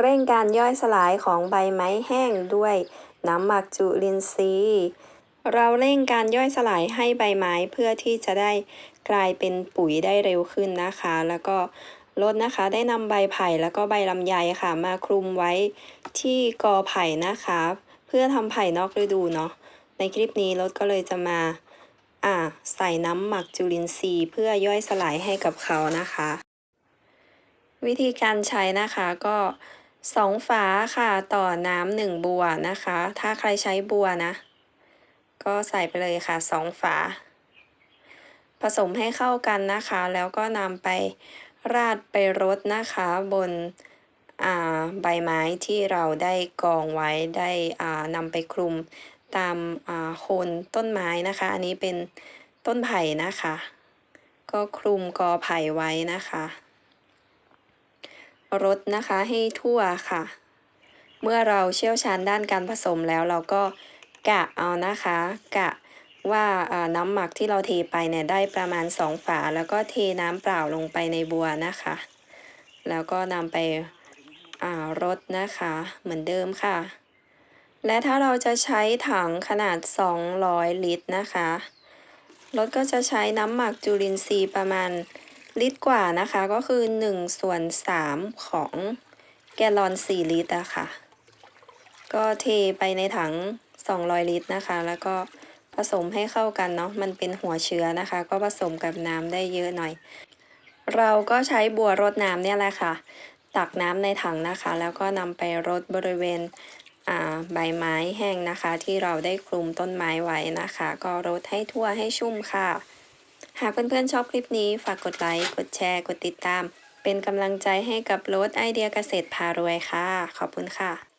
เร่งการย่อยสลายของใบไม้แห้งด้วยน้ำหมักจุลินทรีย์ เราเร่งการย่อยสลายให้ใบไม้เพื่อที่จะได้กลายเป็นปุ๋ยได้เร็วขึ้นนะคะ แล้วก็รถนะคะได้นำใบไผ่แล้วก็ใบลำไยค่ะ มาคลุมไว้ที่กอไผ่นะคะ เพื่อทำไผ่นอกฤดูเนาะในคลิปนี้รถก็เลยจะมาอ่าใส่น้ำหมักจุลินทรีย์เพื่อย่อยสลายให้กับเขานะคะ วิธีการใช้นะคะก็ สองฝาค่ะต่อน้ำหนึ่งบัวนะคะ ถ้าใครใช้บัวนะ ก็ใส่ไปเลยค่ะสองฝา ผสมให้เข้ากันนะคะ แล้วก็นำไปราดไปรดนะคะบนอ่าใบไม้ที่เราได้กองไว้ได้อ่านำไปคลุมตามอ่าโคนต้นไม้นะคะ อันนี้เป็นต้นไผ่นะคะ ก็คลุมกอไผ่ไว้นะคะ รดนะคะให้ทั่วค่ะ เมื่อเราเชี่ยวชาญด้านการผสมแล้วเราก็กะเอานะคะ กะว่าน้ำหมักที่เราเทไปเนี่ยได้ประมาณ 2 ฝา แล้วก็เทน้ำเปล่าลงไปในบัวนะคะ แล้วก็นำไปรดนะคะ เหมือนเดิมค่ะ และถ้าเราจะใช้ถังขนาด 200 ลิตรนะคะ รถก็จะใช้น้ำหมักจุลินทรีย์ประมาณ ลิตรกว่านะคะก็คือ1ส่วน3ของแกลลอน 4 ลิตรอะค่ะ ก็เทไปในถัง 200 ลิตรนะคะ แล้วก็ผสมให้เข้ากันเนาะมันเป็นหัวเชื้อนะคะ ก็ผสมกับน้ำได้เยอะหน่อย เราก็ใช้บัวรดน้ำเนี่ยแหละค่ะ ตักน้ำในถังนะคะ แล้วก็นำไปรดบริเวณใบไม้แห้งนะคะ ที่เราได้คลุมต้นไม้ไว้นะคะ ก็รดให้ทั่วให้ชุ่มค่ะ หากเพื่อนๆชอบคลิปนี้ฝากกดไลค์ กดแชร์ กดติดตาม เป็นกำลังใจให้กับรถไอเดียเกษตรพารวยค่ะ ขอบคุณค่ะ